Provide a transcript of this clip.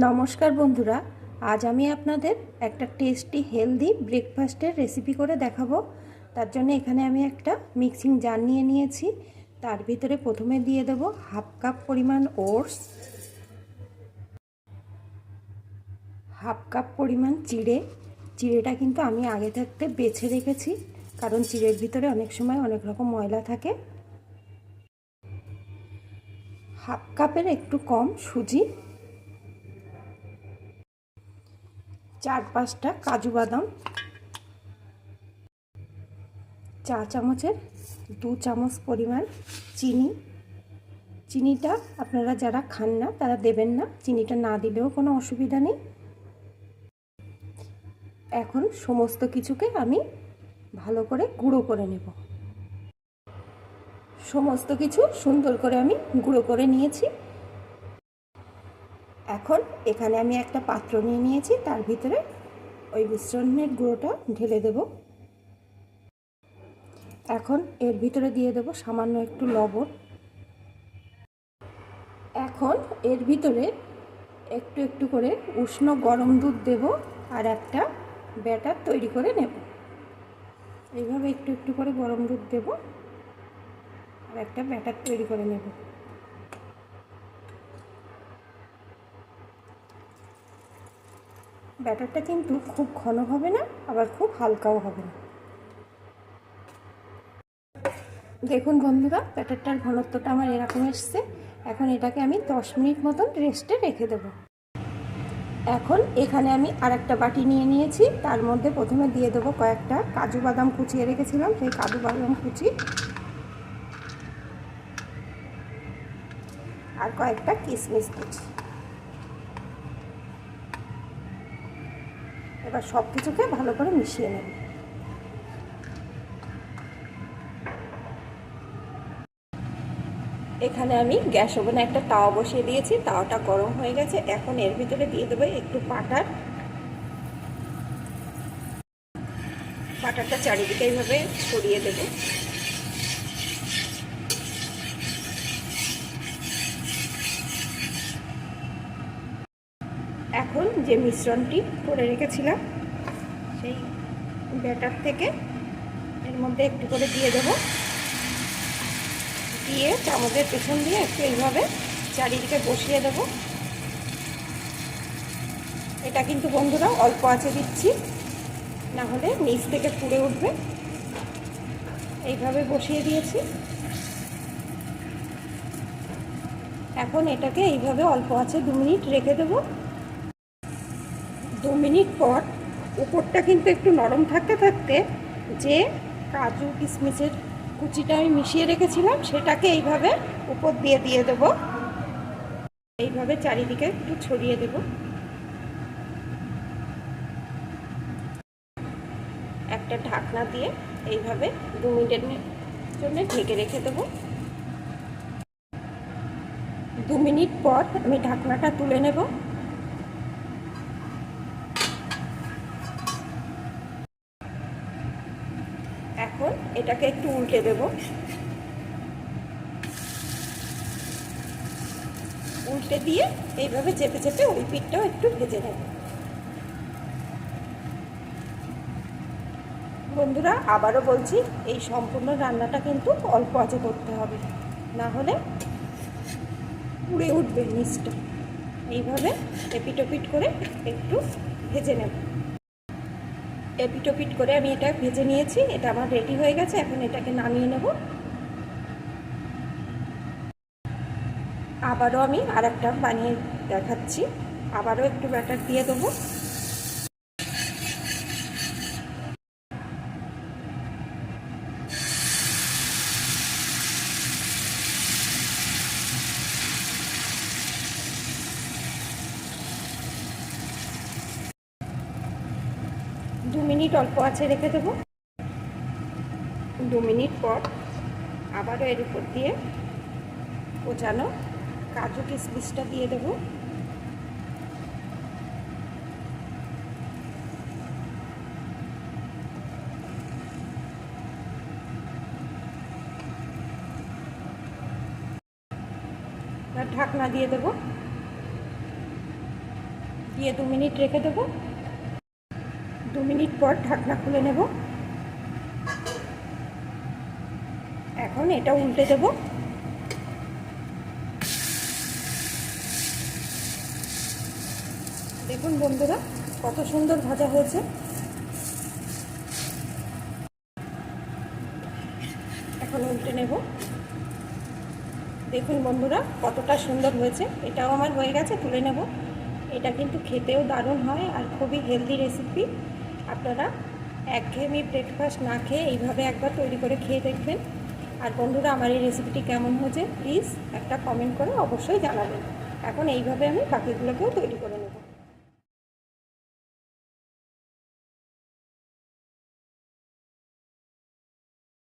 নমস্কার বন্ধুরা, আজ আমি আপনাদের একটা টেস্টি হেলদি ব্রেকফাস্টের রেসিপি করে দেখাবো। তার জন্য এখানে আমি একটা মিক্সিং জার নিয়ে নিয়েছি। তার ভিতরে প্রথমে দিয়ে দেব হাফ কাপ পরিমাণ ওটস হাফ কাপ পরিমাণ চিড়ে। চিড়েটা কিন্তু আমি আগে থাকতে বেছে রেখেছি, কারণ চিড়ের ভিতরে অনেক সময় অনেক রকম ময়লা থাকে। হাফ কাপের একটু কম সুজি চার পাঁচটা কাজু বাদাম। চা চামচের দু চামচ পরিমাণ চিনি। চিনিটা আপনারা যারা খান না, তারা দেবেন না। চিনিটা না দিলেও কোনো অসুবিধা নেই। এখন সমস্ত কিছুকে আমি ভালো করে গুঁড়ো করে নেব। সমস্ত কিছু সুন্দর করে আমি গুঁড়ো করে নিয়েছি। এখন এখানে আমি একটা পাত্র নিয়ে নিয়েছি, তার ভিতরে ওই মিশ্রণের গুঁড়োটা ঢেলে দেব। এখন এর ভিতরে দিয়ে দেব সামান্য একটু লবণ। এখন এর ভিতরে একটু একটু করে উষ্ণ গরম দুধ দেব আর একটা ব্যাটার তৈরি করে নেব। এইভাবে একটু একটু করে গরম দুধ দেব আর একটা ব্যাটার তৈরি করে নেব। ব্যাটারটা কিন্তু খুব ঘন হবে না, আবার খুব হালকাও হবে না। দেখুন বন্ধুরা, ব্যাটারটার ঘনত্বটা আমার এরকম এসছে। এখন এটাকে আমি দশ মিনিট মতন রেস্টে রেখে দেব। এখন এখানে আমি আর একটা বাটি নিয়ে নিয়েছি। তার মধ্যে প্রথমে দিয়ে দেবো কয়েকটা কাজু বাদাম কুচিয়ে রেখেছিলাম, সেই কাজু বাদাম কুচি। আর কয়েকটা কিশমিশ কুচি। এবার সব কিছুকে ভালো করে মিশিয়ে নেব। এখানে আমি গ্যাস ওভেনে একটা তাওয়া বসিয়ে দিয়েছি, তাওয়াটা গরম হয়ে গেছে। এখন এর ভিতরে দিয়ে দেবো একটু পাটার পাটারটা চারিদিকে এইভাবে ছড়িয়ে দেব এখন যে মিশ্রণটি করে রেখেছিলাম, সেই ব্যাটার থেকে এর মধ্যে একটু করে দিয়ে দেব। দিয়ে চামচের পেছন দিয়ে একটু এইভাবে চারিদিকে বসিয়ে দেব। এটা কিন্তু বন্ধুরা অল্প আছে দিচ্ছি, না হলে নিচ থেকে পুড়ে উঠবে। এইভাবে বসিয়ে দিয়েছি। এখন এটাকে এইভাবে অল্প আছে দু মিনিট রেখে দেবো। দু মিনিট পর উপরটা কিন্তু একটু নরম থাকতে থাকতে যে কাজু কিশমিশের কুচিটা আমি মিশিয়ে রেখেছিলাম, সেটাকে এইভাবে উপর দিয়ে দিয়ে দেব। এইভাবে চারিদিকে একটু ছড়িয়ে দেব। একটা ঢাকনা দিয়ে এইভাবে দু মিনিটের জন্য ঢেকে রেখে দেব। দু মিনিট পর আমি ঢাকনাটা তুলে নেব এখন এটাকে একটু উল্টে দেব। উল্টে দিয়ে এইভাবে চেপে চেপে ওই পিঠটাও একটু ভেজে নেব। বন্ধুরা, আবারও বলছি, এই সম্পূর্ণ রান্নাটা কিন্তু অল্প আঁচে করতে হবে। না হলে পুড়ে উঠবে নিচটা এইভাবে এপিটোপিট করে একটু ভেজে নেব। এপিটোপিট করে আমি এটা ভেজে নিয়েছি, এটা আমার রেডি হয়ে গেছে, এখন এটাকে নামিয়ে নেব। আবারও আমি আর একটা বানিয়ে দেখাচ্ছি। আবারও একটু ব্যাটার দিয়ে দেবো দু মিনিট অল্প আছে রেখে দেবো। দু মিনিট পর আবারও এর উপর দিয়ে কোচানো কাজু কিশমিশটা দিয়ে দেবো। ঢাকনা দিয়ে দেবো। দিয়ে দু মিনিট রেখে দেবো। দু মিনিট পর ঢাকনা খুলে নেব। এখন এটা উল্টে দেব। দেখুন বন্ধুরা, কত সুন্দর ভাজা হয়েছে। এখন উল্টে নেব। দেখুন বন্ধুরা, কতটা সুন্দর হয়েছে। এটাও আমার হয়ে গেছে, তুলে নেব। এটা কিন্তু খেতেও দারুণ হয় আর খুবই হেলদি রেসিপি আপনারা একঘেয়েমি ব্রেকফাস্ট না খেয়ে এইভাবে একবার তৈরি করে খেয়ে দেখবেন। আর বন্ধুরা, আমার এই রেসিপিটি কেমন হয়েছে? প্লিজ একটা কমেন্ট করে অবশ্যই জানাবেন। এখন এইভাবে আমি বাকিগুলোকেও তৈরি করে